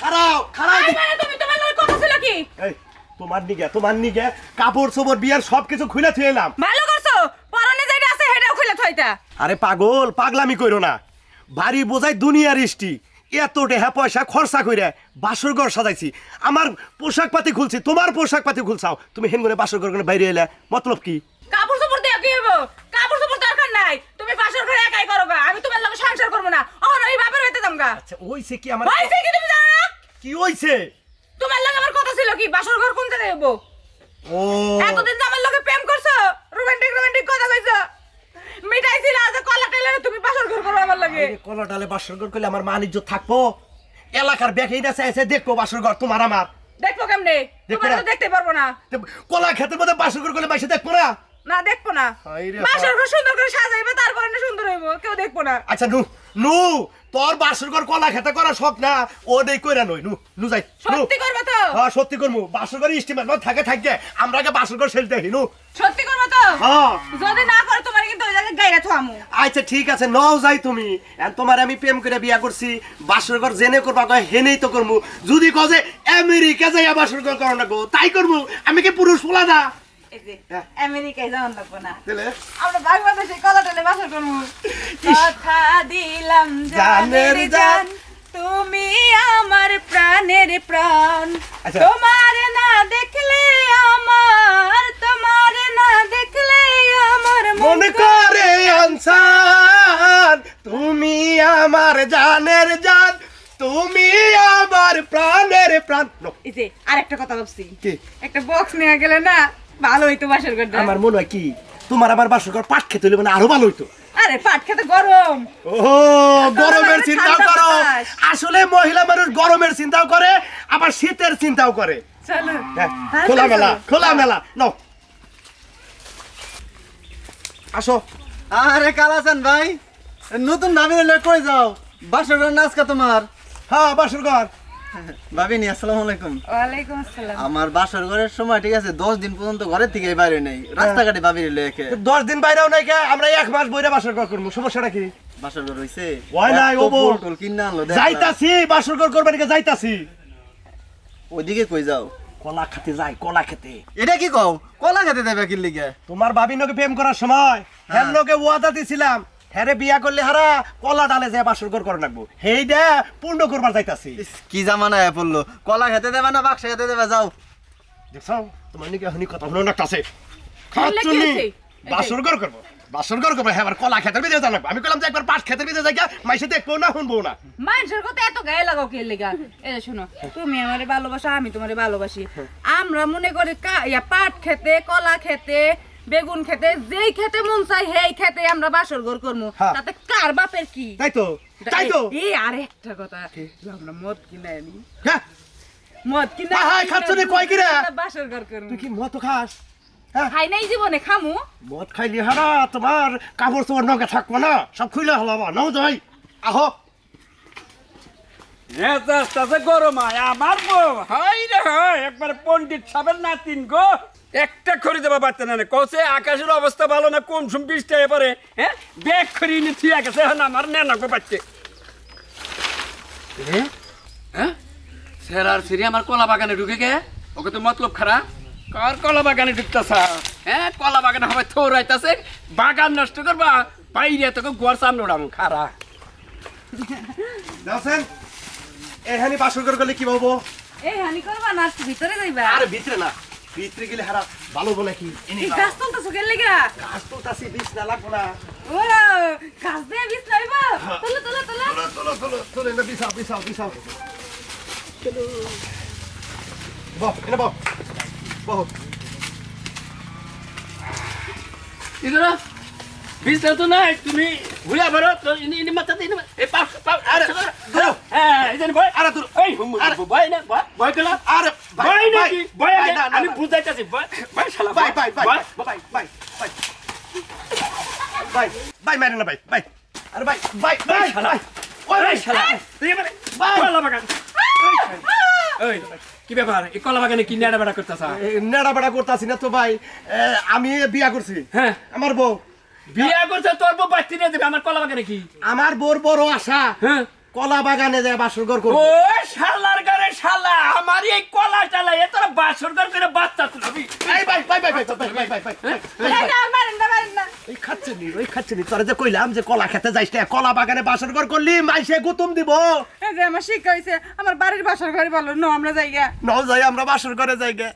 খারাও মানে তুমি তোমার লগে কথা ছিল কি? এই তোমার নিগে তোমার নিগে কাপড় চোপড় বিয়ার সব কিছু খুলে থুয়ে এলাম। ভালো করছ? পরনে যেটা আছে সেটাও খুলে থইতা? আরে পাগল পাগলামি কইরো না। বাড়ি বোঝাই দুনিয়ার ইষ্টি। এত টেহা পয়সা খরচা কইরে বাসর ঘর সাজাইছি। আমার পোশাক পাতি খুলছি তোমার পোশাক পাতি খুলছাও। তুমি হেনগুনে বাসর ঘর বাইরে এলে? মতলব কি? কাপড় চোপড় দিয়ে কি হব কাপড় চোপড় দরকার নাই। তুমি পাশের ঘরে একাই করো আমি তোমার লগে সংসার করব না। অহন ওই বাপের হইতে আচ্ছা ওইছে কি আমার কি না হইছে? তোমার লগে আমার কথা ছিল কি? বাসর ঘর কোন জায়গায় হব ও। এতদিন তো আমার লগে প্রেম করছ। রোমান্টিক রোমান্টিক কথা কইছো। মিঠাই ছিল আজ কলা টেলারে তুমি বাসর ঘর করো আমার লগে। আরে কলা ডালে বাসর ঘর করলে আমার মান ইজ্জত থাকব। এলাকার বেকেই না চাইছে দেখব বাসর ঘর তোমার আমার। দেখব কেমনে? তোমার তো দেখতে পারব না। কলা ক্ষেতের মধ্যে বাসর ঘর করলে মাসে দেখব না? না দেখব না। বাসর ঘর সুন্দর করে সাজাইবে তারপরে না সুন্দর হইবো। কেউ দেখব না। আচ্ছা নু নু তোর বাসর ঘর কলা খেতে করা শখ না ও নেই কইরা নই নু নু যাই সত্যি করব তো? হ্যাঁ সত্যি করমু। বাসর ঘরে স্টিমার না থাকে থাকে। আমরা আগে বাসর ঘর সেল দেখি নু। সত্যি করব তো? হ্যাঁ। যদি না করে তোমার কিন্তু ওই জায়গায় গাইরা থামু আচ্ছা ঠিক আছে নও যাই তুমি। এখন তোমার আমি প্রেম করে বিয়া করছি। বাসর ঘর জেনে করবা কয় হেনেই তো করমু। যদি কজে আমেরিকা যাইয়া বাসর ঘর করো না গো তাই করমু। আমি কি পুরুষ পোলা না এই যে হ্যাঁ। আমেরিকায় যাওয়ার লাগবো না। তাহলে? আমরা বাংলাদেশে কলা টেলে বাসর করব। কথা দিলাম জানের জানের জান। জান তুমি আমার প্রাণের প্রাণ। আচ্ছা। তোমার না দেখলে আমার তোমার না দেখলে আমার মনে করে আনসান তুমি আমার জানের জান তুমি আমার প্রাণের প্রাণ। এই যে আরেকটা কথা ভাবছি। একটা বক্স নিয়ে গেলে না ভালো হইতো বাসর করতে আমার মনে হয় কি তোমার আমার বাসর ঘর পাট খেতে হইলে মানে আরও ভালো হইতো। আরে পাট খেতে গরম। ও গরমের চিন্তাও করো। আসলে মহিলা মানুষ গরমের চিন্তাও করে আবার শীতের চিন্তাও করে। চলো। হ্যাঁ, হ্যাঁ, খোলা মেলা খোলা মেলা নাও। আসো। আরে ভাই নতুন কই যাও? বাসর ঘর নাচকা তোমার? হ্যাঁ বাসর ঘর। ভাবি নি আসসালামু আলাইকুম। ওয়ালাইকুম আসসালাম। আমার বাসর ঘরের সময় ঠিক আছে দশ দিন পর্যন্ত ঘরের থেকে বাইরে নেই। রাস্তাঘাটে হলে একে তো দশ দিন বাইরেও নাই কে? আমরা এক মাস বইরা বাসর ঘর করব সমস্যাটা কি? বাসর ঘর হইছে। ওই নাই, ও বউ। ফুল টুল আনলো। যাইতাছি বাসর ঘর করবার দিকে যাইতাছি। ওইদিকে কই যাও? কলা খেতে যাই কলা খেতে। এটা কি কও? কলা খেতে দেবে কি লিগে তোমার ভাবি নকে প্রেম করার সময় হ্যাঁ। লোকে ওয়াদা দিছিলাম হ্যারে বিয়া করলে হারা কলা ডালে যায় বাসর ঘর করে রাখব হেই দে পূর্ণ করবার যাইতাছি। কি জামানা এ পড়ল? কলা খেতে দেবে না বাক্সা খেতে দেবে? যাও। দেখছ? তোমার নিকে হনি কথা হলো না কাছে যে- বাসর ঘর করব। বাসর ঘর করব? হ্যাঁ কলা খেতে বিদে জানাব আমি কইলাম যে একবার পাঁচ খেতে বিদে যাই মাইসে দেখব না শুনব না। মানুষের কথা এত গায়ে লাগাও কে লেগা? এই যে শোনো তুমি আমারে ভালোবাসো আমি তোমারে ভালোবাসি। আমরা মনে করি পাট খেতে কলা খেতে বেগুন খেতে যেই খেতে মন চাই সেই খেতে আমরা বাসর ঘর করব হ্যাঁ। তাতে কার বাপের কি? তাই তো তাই তো। এই আর একটা কথা আমরা মদ কিনে আনি। হ্যাঁ। মদ কিনে হ্যাঁ, হ্যাঁ, খাচ্ছ রে, কয় কিরে? বাসর ঘর করব তুই কি মত খাস? হ্যাঁ। খাই নাই জীবনে খামু। মদ খাইলি হারা তোমার কাপড় তোমার নগে থাকব না সব খুলে হলাবা নাও যাই আহো। গরম হয় আমার বউ। হাই রে হাই একবার পণ্ডিত সাহেবের নাতিন গো। একটা খড়ি দেবা পারতে না কৌছে আকাশের অবস্থা ভালো না কম সুম বৃষ্টি এবারে হ্যাঁ? ব্যাগ খড়ি নি থুই গেছে এখন আমার গো পাচ্ছে হ্যাঁ? সেরার সিরি আমার কলা বাগানে ঢুকে গে? ওকে তো মতলব খারাপ। কার কলা বাগানে ঢুকতেছা? হ্যাঁ কলা বাগানে হবে থৌরাইতাছে বাগান নষ্ট করবা বাইরে তোকে গোয়ার সামনে ওড়াম খারা। দেখছেন এখানে বাসর করলে কি বলব? এই হানি করবা না ভিতরে যাইবা। আরে ভিতরে না। ভিতরে গেলে হারা ভালো বলে কি? গাছ তুলতেছো কে লেগা? কাজ তো তাসি বিষ না লাগবো না। ও গাছ দিয়ে বিষ নাইবা তোলো তোলো তোলো। চলো চলো চলো চলো এনে বিছাও বিছাও বিছাও বহ এনে বহ। বহ। ইদরা বিজটা তো নাই তুমি ঘুরে তো ইনি ইনি ইনি আরে, আরে। এই। না আরে ভাই, না, আমি বুঝাইতাছি শালা মারে না আরে শালা। ওই শালা। তুই ভাই। কলা বাগান। ওই কি ব্যাপার? এই কলা বাগানে কি নেড়া বেড়া করতেছ? নেড়া বেড়া করতেছি না তো ভাই। আমি বিয়া করছি। হ্যাঁ। আমার বউ। বিয়া করছে তোর বউ বাচ্চি নিয়ে দেবে আমার কলা বাগানে কি? আমার বউর বড় আশা। হ্যাঁ। কলা বাগানে যায় বাসর ঘর করব। ও শালার ঘরে শালা আমার এই কলা চালা এ তোরা বাসর ঘর করে বাচ্চা তুলবি ভাই ভাই ভাই ভাই ভাই ভাই ভাই ভাই ভাই না, মারেন না, মারেন না। ওই খাচ্ছে নি ওই খাচ্ছে নি। তোরা যে কইলাম যে কলা খেতে যাইস না কলা বাগানে বাসর ঘর করলি মাইসে গুতুম দিব। এই যে আমার শিক্ষা হয়েছে আমার বাড়ির বাসর ঘরে বলো ন আমরা যাই গা ন যাই আমরা বাসর ঘরে যাই গে